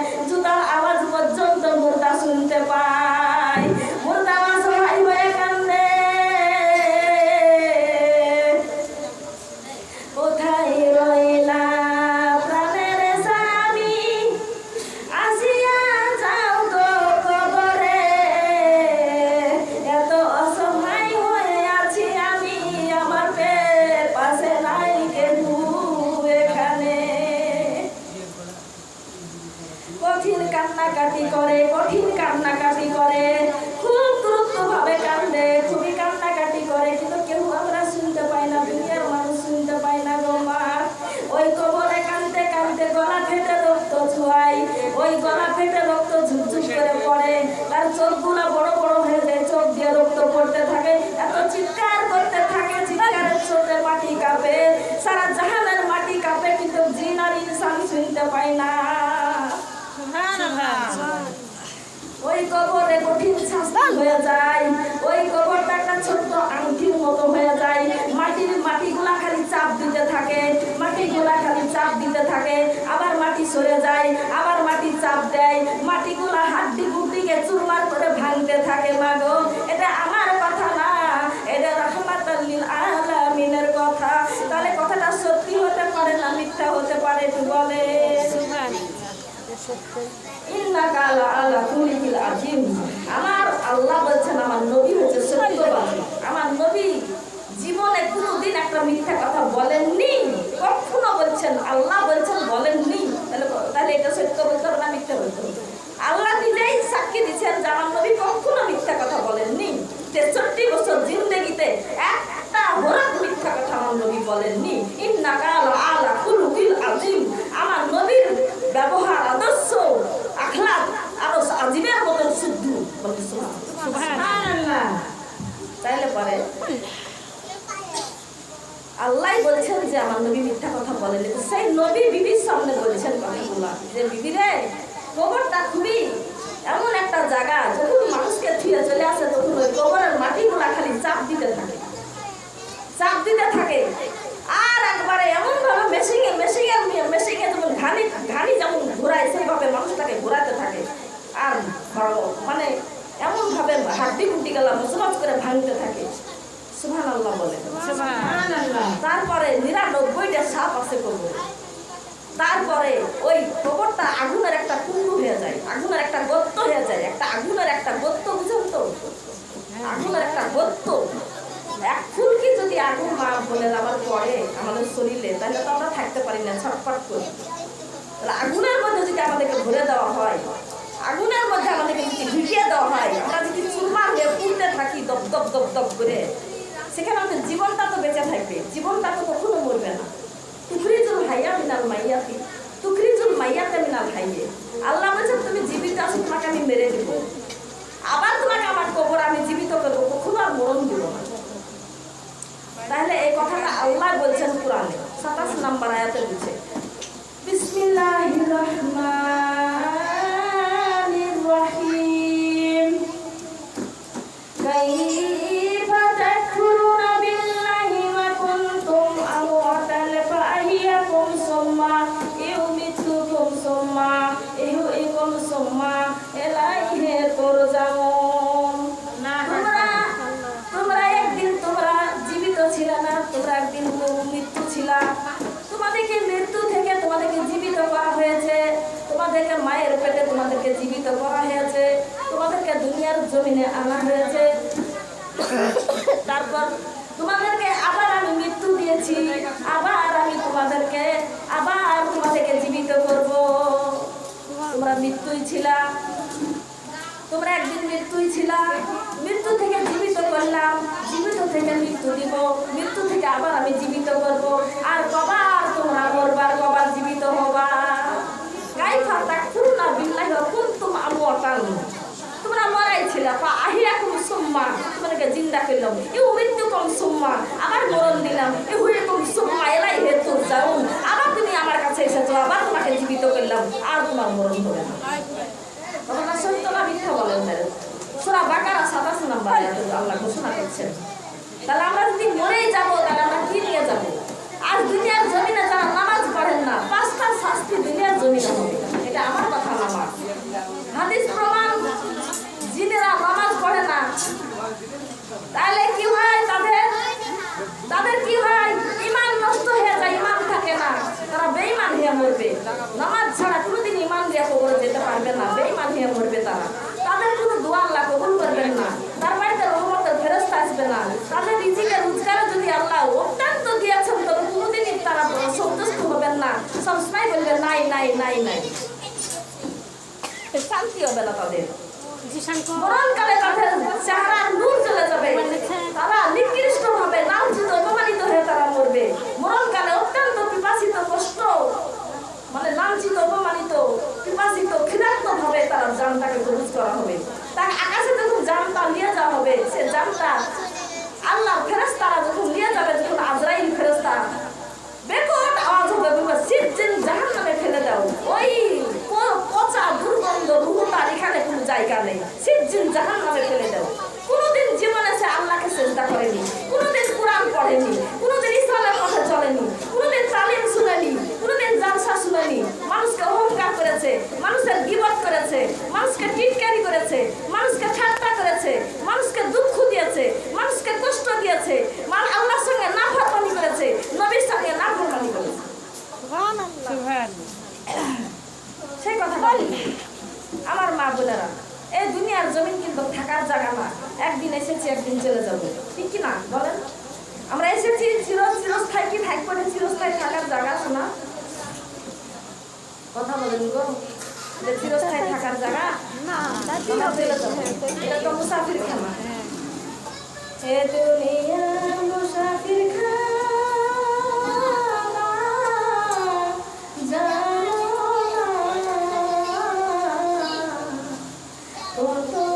Yes. লাল হয়ে যায়। ওই কবরটা একটা ছোট্ট আংটির মতো হয়ে যায়। মাটির মাটিগুলা খালি চাপ দিতে থাকে। মাটিগুলা খালি চাপ দিতে থাকে। আবার মাটি সরে যায় আবার মাটি চাপ দেয়। মাটিগুলা হাড্ডি গুড্ডিকে চুরমার করে ভাঙতে থাকে মাগো এটা আমার কথা না এটা রহমাতাল্লিল আলামিনের কথা। তাহলে কথাটা সত্যি হতে পারে না মিথ্যা হতে পারে একটু বলে। ইন্নাকাল আলা কুলিকিল আজিম আমার আল্লাহ বলছেন, আমার নবী হচ্ছে সত্যবাদী। আমার নবী জীবনে কোনোদিন একটা মিথ্যা কথা বলেননি, কখনো বলছেন, আল্লাহ বলছেন বলেননি। তাহলে তাহলে এটা সত্য বলতে হবে না মিথ্যা বলতে হবে? আল্লাহ নিজেই সাক্ষী দিচ্ছেন যে আমার নবী কখনো মিথ্যা কথা বলেননি। তেষট্টি বছর জিন্দগিতে একটা হরাত মিথ্যা কথা আমার নবী বলেননি। ইন্নাকা আলা খুলুকিল আজিম আমার নবীর ব্যবহার, আদর্শ আখলাক আরও আজিমের মতন শুদ্ধ। তাইলে পরে। আল্লাহ বলছেন যে আমার নবী মিথ্যা কথা বলেনি সেই নবী বিবির সামনে বলেছেন কথাগুলা যে বিবি রে কবরটা খুবই এমন একটা জায়গা যখন মানুষকে থুয়ে চলে আসে তখন ওই কবরের মাটিগুলা খালি চাপ দিতে থাকে চাপ দিতে থাকে আর একবারে এমন ভাবে মেশিনে মেশিনে মেশিনে যেমন ঘানি ঘানি যেমন ঘোরায় সেইভাবে মানুষটাকে ঘোরাতে থাকে আর বড়- মানে এমন ভাবে হাড্ডি কুটি গেলা ভাঙতে থাকে। সুহান আল্লাহ বলে তারপরে নিরানব্বইটা সাপ আছে কবর। তারপরে ওই কবরটা আগুনের একটা কুণ্ডু হয়ে যায় আগুনের একটা গর্ত হয়ে যায় একটা আগুনের একটা গর্ত বুঝেন তো? আগুনের একটা গর্ত। এক ফুলকি যদি আগুন মা বলে আবার পড়ে আমাদের শরীরে তাহলে তো আমরা থাকতে পারি না ছটফট করি। তাহলে আগুনের মধ্যে যদি আমাদেরকে ভরে দেওয়া হয় আগুনের মধ্যে আমাদেরকে যদি ঢুকিয়ে দেওয়া হয় আমরা যদি চুরমার হয়ে পুড়তে থাকি, দপ দপ দপ দপ করে। সেখানে আমাদের জীবনটা তো বেঁচে থাকবে, জীবনটা তো কখনো মরবে না। তুকরিজুল হাইয়া মিনাল মাইয়াতি তুকরিজুল মাইয়াতে মিনাল হাইয়ে। আল্লাহ বলছেন, তুমি জীবিত আছো, তোমাকে আমি মেরে দিব। আবার তোমাকে আমার কবর আমি يميتكم ثم يحييكم ثم إليه ترجعون তোমরা তোমরা একদিন তোমরা জীবিত ছিল না তোমরা একদিন তো মৃত্যু ছিল তোমাদেরকে মৃত্যু থেকে তোমাদেরকে জীবিত করা হয়েছে তোমাদেরকে মায়ের পেটে তোমাদেরকে জীবিত করা হয়েছে তোমাদেরকে দুনিয়ার জমিনে আনা হয়েছে তারপর তোমাদেরকে আবার আমি মৃত্যু দিয়েছি, আবার আমি তোমাদেরকে, আবার তোমাদেরকে জীবিত করব। তোমরা মৃত্যুই ছিলা। তোমরা একদিন মৃত্যুই ছিলা। মৃত্যু থেকে জীবিত করলাম, জীবিত থেকে মৃত্যু দিব, মৃত্যু থেকে আবার আমি জীবিত করব। আর কবার তোমরা মরবার কবার জীবিত হবা কাইফা তাকফুরুনা বিল্লাহি ওয়া কুনতুম আমওয়াতান তোমরা মরাই ছিল পা আহিয়াকুম সুম্মা তোমাদেরকে জিন্দা করলাম ইউ মৃত্যুকুম সুম্মা আবার মরণ দিলাম ইউ হুইকুম সুম্মা ইলাইহি তুরজাউন আবার তুমি আমার কাছে এসেছ আবার তোমাকে জীবিত করলাম আর তোমার মরণ হবে না ঘটনা সত্য না মিথ্যা বলেন না সুরা বাকারা সাতাশ নাম্বার আয়াতে আল্লাহ ঘোষণা করছেন। তাহলে আমরা যদি মরেই যাব তাহলে আমরা কি নিয়ে যাব আর দুনিয়ার জমিনে যারা নামাজ পড়েন না পাঁচটা শাস্তি দুনিয়ার জমিনে হবে এটা আমার কথা না আমার হাদিস প্রমাণ যিনিরা নামাজ পড়ে না তাহলে কি হয় তাদের তাদের কি হয় ইমান নষ্ট হয়ে যায় ইমান থাকে না তারা বেঈমান হয়ে মরবে নামাজ ছাড়া কোনোদিন ইমান দিয়ে কবর যেতে পারবে না বেঈমান হয়ে মরবে তারা তাদের কোনো দোয়া আল্লাহ কবুল করবেন না তার বাড়িতে রহমতের ফেরস্তা আসবে না তাদের রিজিকের রোজগারে যদি আল্লাহ অত্যন্ত দিয়েছেন তবে কোনোদিনই তারা সন্তুষ্ট হবেন না সবসময় বলবে নাই নাই নাই। শান্তি হবে না তাদের। মরণকালে তাদের চেহারার নূর চলে যাবে। তারা নিকৃষ্ট ভাবে লাঞ্ছিত অপমানিত হয়ে তারা মরবে। মরণকালে অত্যন্ত পিপাসিত কষ্ট মানে লাঞ্ছিত অপমানিত পিপাসিত ভাবে তারা জানটাকে কবুজ করা হবে। তার আকাশে যখন জানটা নিয়ে যাওয়া হবে সে জানটা আল্লাহ প্রয়োজন গো যে চিরস্থায়ী থাকার জায়গা। না এটা তো মুসাফির খানা এ দুনিয়া মুসাফির খানা Oh,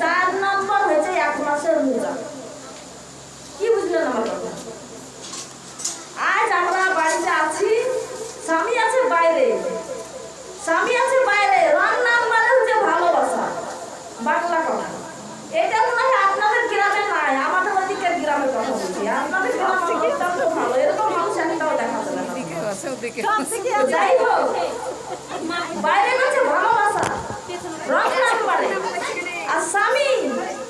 চার নম্বর হয়েছে এক মাসের রোজা কি বুঝলেন আমার কথা আজ আমরা বাড়িতে আছি স্বামী আছে বাইরে। স্বামী আছে বাইরে রান্নার মানে হচ্ছে ভালোবাসা বাংলা কথা এটা মনে হয় আপনাদের গ্রামে নাই আমাদের ওদিকের গ্রামে কথা বলছি আপনাদের গ্রামে ভালো এরকম মানুষ একটাও দেখা যাই হোক বাইরে হচ্ছে ভালোবাসা রং নাম্বারে Assami!